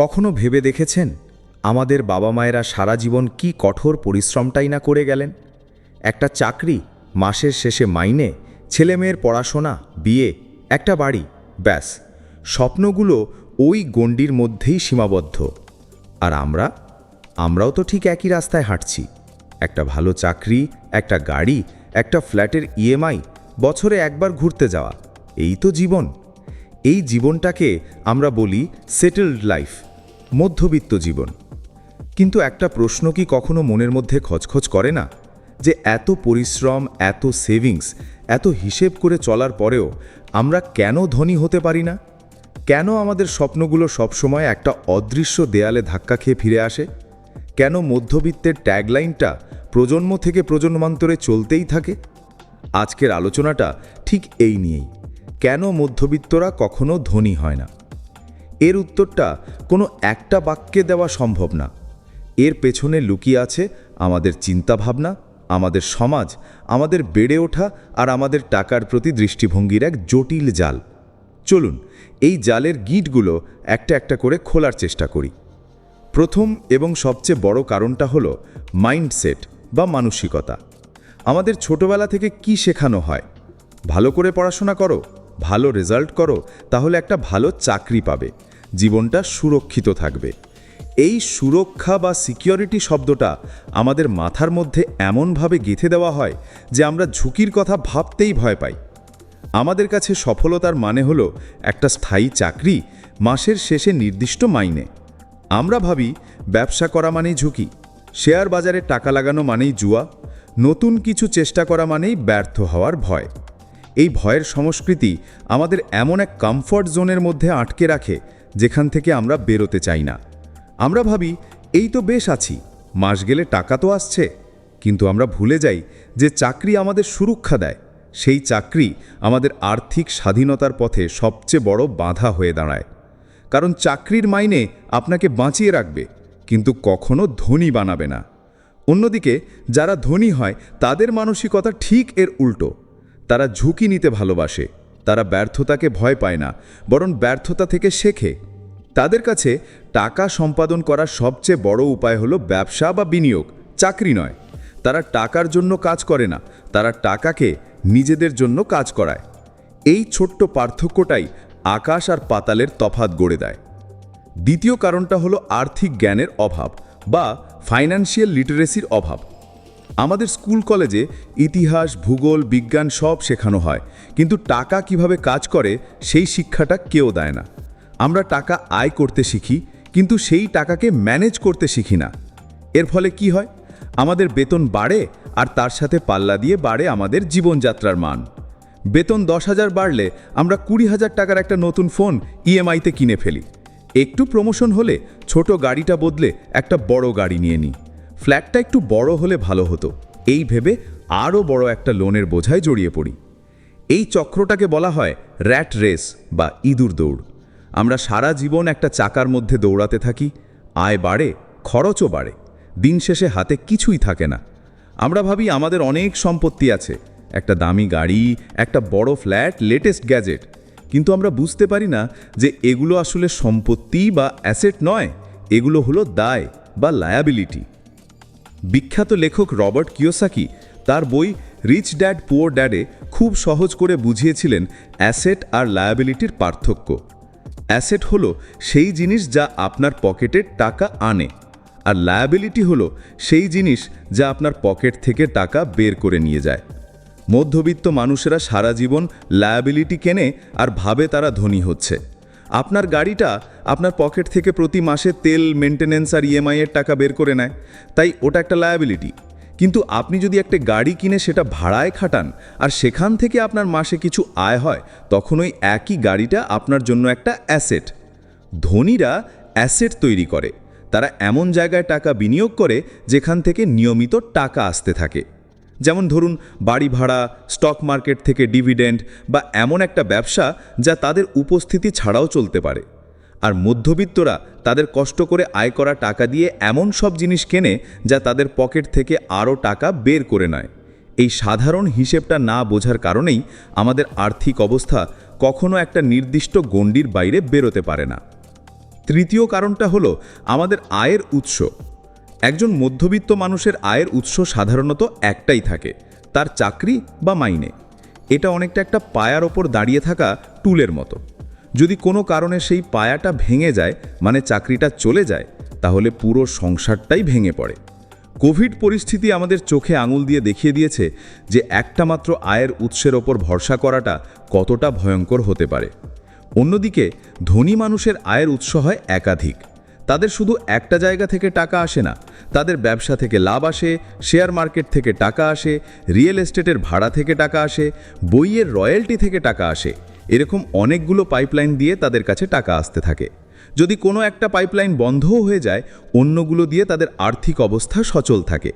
কখনো ভেবে দেখেছেন আমাদের বাবা মায়েরা সারা জীবন কি কঠোর পরিশ্রমটাই না করে গেলেন? একটা চাকরি মাসের শেষে মাইনে, ছেলেমেয়ের পড়াশোনা, বিয়ে, একটা বাড়ি, ব্যাস। স্বপ্নগুলো ওই গণ্ডির মধ্যেই সীমাবদ্ধ। আর আমরা? আমরাও তো ঠিক একই রাস্তায় হাঁটছি। একটা ভালো চাকরি, একটা গাড়ি, একটা ফ্ল্যাটের ইএমআই, বছরে একবার ঘুরতে যাওয়া, এই তো জীবন। এই জীবনটাকে আমরা বলি সেটেলড লাইফ মধ্যবিত্ত জীবন। কিন্তু একটা প্রশ্ন কি কখনো মনের মধ্যে খচখচ করে না? যে এত পরিশ্রম, এত সেভিংস এত হিসেব করে চলার পরেও আমরা কেন ধনী হতে পারি না? কেন আমাদের স্বপ্নগুলো সবসময় একটা অদৃশ্য দেয়ালে ধাক্কা খেয়ে ফিরে আসে? কেন মধ্যবিত্তের ট্যাগলাইনটা প্রজন্ম থেকে প্রজন্মান্তরে চলতেই থাকে? আজকের আলোচনাটা ঠিক এই নিয়েই। কেন মধ্যবিত্তরা কখনো ধনী হয় না? এর উত্তরটা কোনো একটা বাক্যে দেওয়া সম্ভব না। এর পেছনে লুকিয়ে আছে আমাদের চিন্তাভাবনা, আমাদের সমাজ, আমাদের বেড়ে ওঠা আর আমাদের টাকার প্রতি দৃষ্টিভঙ্গির এক জটিল জাল। চলুন, এই জালের গিটগুলো একটা একটা করে খোলার চেষ্টা করি। প্রথম এবং সবচেয়ে বড় কারণটা হলো মাইন্ডসেট বা মানসিকতা। আমাদের ছোটবেলা থেকে কি শেখানো হয়? ভালো করে পড়াশোনা করো, ভালো রেজাল্ট করো, তাহলে একটা ভালো চাকরি পাবে। জীবনটা সুরক্ষিত থাকবে। এই সুরক্ষা বা সিকিউরিটি শব্দটা আমাদের মাথার মধ্যে এমনভাবে গেঁথে দেওয়া হয় যে আমরা ঝুঁকির কথা ভাবতেই ভয় পাই। আমাদের কাছে সফলতার মানে হলো একটা স্থায়ী চাকরি, মাসের শেষে নির্দিষ্ট মাইনে। আমরা ভাবি, ব্যবসা করা মানেই ঝুঁকি, শেয়ার বাজারে টাকা লাগানো মানেই জুয়া, নতুন কিছু চেষ্টা করা মানেই ব্যর্থ হওয়ার ভয়। এই ভয়ের সংস্কৃতি আমাদের এমন এক কমফর্ট জোনের মধ্যে আটকে রাখে যেখান থেকে আমরা বেরোতে চাই না। আমরা ভাবি, এই তো বেশ আছি, মাস গেলে টাকা তো আসছে। কিন্তু আমরা ভুলে যাই যে চাকরি আমাদের সুরক্ষা দেয়। সেই চাকরি আমাদের আর্থিক স্বাধীনতার পথে সবচেয়ে বড় বাধা হয়ে দাঁড়ায়। কারণ চাকরির মাইনে আপনাকে বাঁচিয়ে রাখবে, কিন্তু কখনো ধনী বানাবে না। অন্যদিকে, যারা ধনী হয়, তাদের মানসিকতা ঠিক এর উল্টো। তারা ঝুঁকি নিতে ভালোবাসে। তারা ব্যর্থতাকে ভয় পায় না, বরং ব্যর্থতা থেকে শেখে। তাদের কাছে টাকা সম্পাদন করার সবচেয়ে বড় উপায় হলো ব্যবসা বা বিনিয়োগ, চাকরি নয়। তারা টাকার জন্য কাজ করে না, তারা টাকাকে নিজেদের জন্য কাজ করায়। এই ছোট্ট পার্থক্যটাই আকাশ আর পাতালের তফাত গড়ে দেয়। দ্বিতীয় কারণটা হলো আর্থিক জ্ঞানের অভাব বা ফাইন্যান্সিয়াল লিটারেসির অভাব। আমাদের স্কুল কলেজে ইতিহাস, ভূগোল, বিজ্ঞান সব শেখানো হয়। কিন্তু টাকা কীভাবে কাজ করে, সেই শিক্ষাটা কেউ দেয় না। আমরা টাকা আয় করতে শিখি, কিন্তু সেই টাকাকে ম্যানেজ করতে শিখি না। এর ফলে কি হয়? আমাদের বেতন বাড়ে আর তার সাথে পাল্লা দিয়ে বাড়ে আমাদের জীবনযাত্রার মান। বেতন দশ হাজার বাড়লে আমরা কুড়ি হাজার টাকার একটা নতুন ফোন ইএমআইতে কিনে ফেলি। একটু প্রমোশন হলে ছোট গাড়িটা বদলে একটা বড় গাড়ি নিয়ে নিই। ফ্ল্যাটটা একটু বড় হলে ভালো হতো। এই ভেবে আরও বড় একটা লোনের বোঝায় জড়িয়ে পড়ি। এই চক্রটাকে বলা হয় র্যাট রেস বা ইঁদুর দৌড়। আমরা সারা জীবন একটা চাকার মধ্যে দৌড়াতে থাকি, আয় বাড়ে, খরচও বাড়ে, দিন শেষে হাতে কিছুই থাকে না। আমরা ভাবি আমাদের অনেক সম্পত্তি আছে, একটা দামি গাড়ি, একটা বড় ফ্ল্যাট, লেটেস্ট গ্যাজেট। কিন্তু আমরা বুঝতে পারি না যে এগুলো আসলে সম্পত্তি বা অ্যাসেট নয়, এগুলো হলো দায় বা লায়াবিলিটি। বিখ্যাত লেখক রবার্ট কিওসাকি তার বই রিচ ড্যাড, পুয়ার ড্যাডে খুব সহজ করে বুঝিয়েছিলেন অ্যাসেট আর লায়াবিলিটির পার্থক্য। অ্যাসেট হলো সেই জিনিস যা আপনার পকেটে টাকা আনে, আর লায়াবিলিটি হলো সেই জিনিস যা আপনার পকেট থেকে টাকা বের করে নিয়ে যায়। মধ্যবিত্ত মানুষেরা সারা জীবন লায়াবিলিটি কেনে আর ভাবে তারা ধনী হচ্ছে। আপনার গাড়িটা আপনার পকেট থেকে প্রতি মাসে তেল মেনটেনেন্স আর ইএমআই এর টাকা বের করে নেয়। তাই ওটা একটা লায়াবিলিটি কিন্তু আপনি যদি একটা গাড়ি কিনে সেটা ভাড়ায় খাটান আর সেখান থেকে আপনার মাসে কিছু আয় হয়, তখন ওই একই গাড়িটা আপনার জন্য একটা অ্যাসেট ধনীরা অ্যাসেট তৈরি করে। তারা এমন জায়গায় টাকা বিনিয়োগ করে যেখান থেকে নিয়মিত টাকা আসতে থাকে। যেমন ধরুন বাড়ি ভাড়া স্টক মার্কেট থেকে ডিভিডেন্ড বা এমন একটা ব্যবসা যা তাদের উপস্থিতি ছাড়াও চলতে পারে। আর মধ্যবিত্তরা তাদের কষ্ট করে আয় করা টাকা দিয়ে এমন সব জিনিস কেনে যা তাদের পকেট থেকে আরও টাকা বের করে নেয়। এই সাধারণ হিসেবটা না বোঝার কারণেই আমাদের আর্থিক অবস্থা কখনো একটা নির্দিষ্ট গণ্ডির বাইরে বেরোতে পারে না। তৃতীয় কারণটা হলো আমাদের আয়ের উৎস। একজন মধ্যবিত্ত মানুষের আয়ের উৎস সাধারণত একটাই থাকে, তার চাকরি বা মাইনে। এটা অনেকটা একটা পায়ার ওপর দাঁড়িয়ে থাকা টুলের মতো। যদি কোনো কারণে সেই পায়াটা ভেঙে যায় মানে চাকরিটা চলে যায়, তাহলে পুরো সংসারটাই ভেঙে পড়ে। কোভিড পরিস্থিতি আমাদের চোখে আঙুল দিয়ে দেখিয়ে দিয়েছে যে একটা মাত্র আয়ের উৎসের ওপর ভরসা করাটা কতটা ভয়ঙ্কর হতে পারে। অন্যদিকে, ধনী মানুষের আয়ের উৎস হয় একাধিক। তাদের শুধু একটা জায়গা থেকে টাকা আসে না, তাদের ব্যবসা থেকে লাভ আসে, শেয়ার মার্কেট থেকে টাকা আসে, রিয়েল এস্টেটের ভাড়া থেকে টাকা আসে, বইয়ের রয়্যালটি থেকে টাকা আসে। এরকম অনেকগুলো পাইপলাইন দিয়ে তাদের কাছে টাকা আসতে থাকে। যদি কোনো একটা পাইপলাইন বন্ধও হয়ে যায়, অন্যগুলো দিয়ে তাদের আর্থিক অবস্থা সচল থাকে।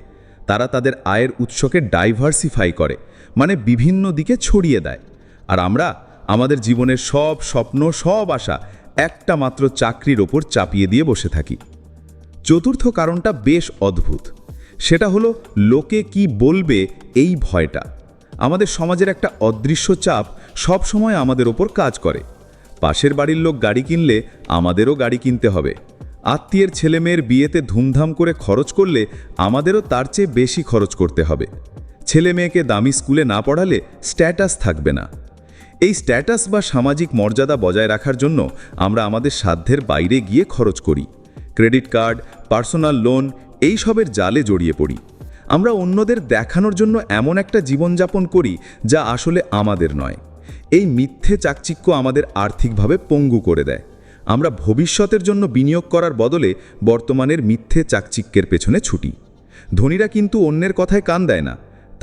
তারা তাদের আয়ের উৎসকে ডাইভার্সিফাই করে মানে বিভিন্ন দিকে ছড়িয়ে দেয়। আর আমরা, আমাদের জীবনের সব স্বপ্ন, সব আশা একটা মাত্র চাকরির ওপর চাপিয়ে দিয়ে বসে থাকি। চতুর্থ কারণটা বেশ অদ্ভুত। সেটা হলো, লোকে কি বলবে এই ভয়টা? আমাদের সমাজের একটা অদৃশ্য চাপ সব সময় আমাদের ওপর কাজ করে। পাশের বাড়ির লোক গাড়ি কিনলে আমাদেরও গাড়ি কিনতে হবে। আত্মীয়ের ছেলেমেয়ের বিয়েতে ধুমধাম করে খরচ করলে আমাদেরও তার চেয়ে বেশি খরচ করতে হবে। ছেলে মেয়েকে দামি স্কুলে না পড়ালে স্ট্যাটাস থাকবে না। এই স্ট্যাটাস বা সামাজিক মর্যাদা বজায় রাখার জন্য আমরা আমাদের সাধ্যের বাইরে গিয়ে খরচ করি। ক্রেডিট কার্ড পার্সোনাল লোন এই সবের জালে জড়িয়ে পড়ি। আমরা অন্যদের দেখানোর জন্য এমন একটা জীবনযাপন করি যা আসলে আমাদের নয়। এই মিথ্যে চাকচিক্য আমাদের আর্থিকভাবে পঙ্গু করে দেয়। আমরা ভবিষ্যতের জন্য বিনিয়োগ করার বদলে বর্তমানের মিথ্যে চাকচিক্যের পেছনে ছুটি। ধনীরা কিন্তু অন্যের কথায় কান দেয় না।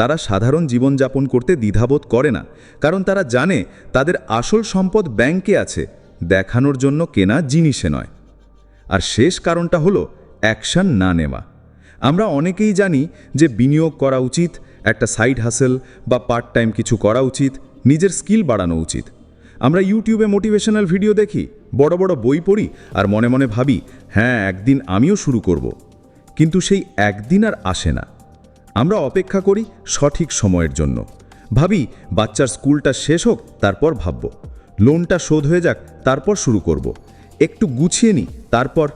তারা সাধারণ জীবনযাপন করতে দ্বিধাবোধ করে না, কারণ তারা জানে তাদের আসল সম্পদ ব্যাংকে আছে, দেখানোর জন্য কেনা জিনিসে নয়। আর শেষ কারণটা হলো অ্যাকশন না নেওয়া। আমরা অনেকেই জানি যে বিনিয়োগ করা উচিত, একটা সাইড হাসেল বা পার্ট টাইম কিছু করা উচিত, নিজের স্কিল বাড়ানো উচিত। আমরা ইউটিউবে মোটিভেশনাল ভিডিও দেখি, বড় বড় বই পড়ি আর মনে মনে ভাবি হ্যাঁ একদিন আমিও শুরু করব। কিন্তু সেই একদিন আর আসে না। আমরা অপেক্ষা করি সঠিক সময়ের জন্য। ভাবি, বাচ্চার স্কুলটা শেষ হোক, তারপর ভাবব। লোনটা শোধ হয়ে যাক, তারপর শুরু করব। একটু গুছিয়ে নিই তারপর।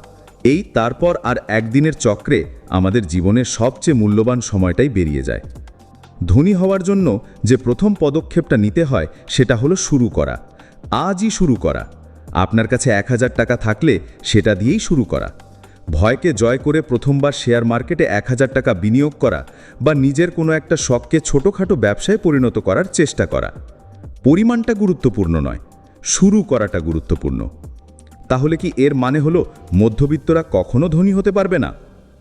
এই তারপর আর একদিনের চক্রে আমাদের জীবনের সবচেয়ে মূল্যবান সময়টাই বেরিয়ে যায়। ধনী হওয়ার জন্য যে প্রথম পদক্ষেপটা নিতে হয়, সেটা হলো শুরু করা। আজই শুরু করা। আপনার কাছে এক হাজার টাকা থাকলে সেটা দিয়েই শুরু করা। ভয়কে জয় করে প্রথমবার শেয়ার মার্কেটে এক হাজার টাকা বিনিয়োগ করা বা নিজের কোনো একটা শখকে ছোটোখাটো ব্যবসায় পরিণত করার চেষ্টা করা। পরিমাণটা গুরুত্বপূর্ণ নয়, শুরু করাটা গুরুত্বপূর্ণ। তাহলে কি এর মানে হলো মধ্যবিত্তরা কখনো ধনী হতে পারবে না?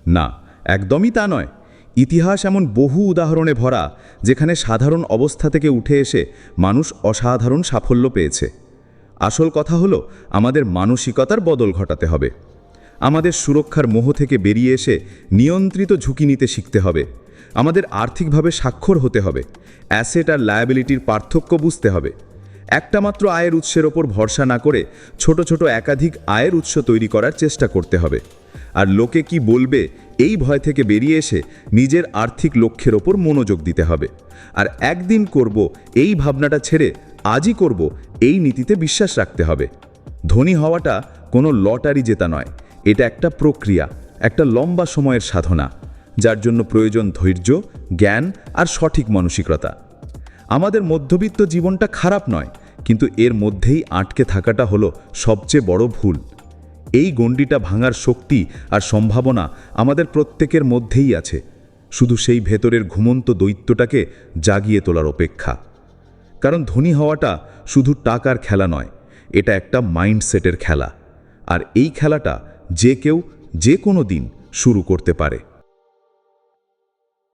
না, একদমই তা নয়। ইতিহাস এমন বহু উদাহরণে ভরা, যেখানে সাধারণ অবস্থা থেকে উঠে এসে মানুষ অসাধারণ সাফল্য পেয়েছে। আসল কথা হলো, আমাদের মানসিকতার বদল ঘটাতে হবে। আমাদের সুরক্ষার মোহ থেকে বেরিয়ে এসে নিয়ন্ত্রিত ঝুঁকি নিতে শিখতে হবে। আমাদের আর্থিকভাবে স্বাক্ষর হতে হবে। অ্যাসেট আর লায়াবিলিটির পার্থক্য বুঝতে হবে। একটা মাত্র আয়ের উৎসের ওপর ভরসা না করে ছোট ছোট একাধিক আয়ের উৎস তৈরি করার চেষ্টা করতে হবে। আর লোকে কি বলবে এই ভয় থেকে বেরিয়ে এসে নিজের আর্থিক লক্ষ্যের ওপর মনোযোগ দিতে হবে। আর একদিন করব এই ভাবনাটা ছেড়ে আজই করব এই নীতিতে বিশ্বাস রাখতে হবে। ধনী হওয়াটা কোনো লটারি জেতা নয়। এটা একটা প্রক্রিয়া, একটা লম্বা সময়ের সাধনা, যার জন্য প্রয়োজন ধৈর্য, জ্ঞান আর সঠিক মানসিকতা। আমাদের মধ্যবিত্ত জীবনটা খারাপ নয়, কিন্তু এর মধ্যেই আটকে থাকাটা হলো সবচেয়ে বড় ভুল। এই গণ্ডিটা ভাঙার শক্তি আর সম্ভাবনা আমাদের প্রত্যেকের মধ্যেই আছে, শুধু সেই ভেতরের ঘুমন্ত দৈত্যটাকে জাগিয়ে তোলার অপেক্ষা। কারণ ধনী হওয়াটা শুধু টাকার খেলা নয়, এটা একটা মাইন্ডসেটের খেলা। আর এই খেলাটা যে কেউ যে কোনো দিন শুরু করতে পারে।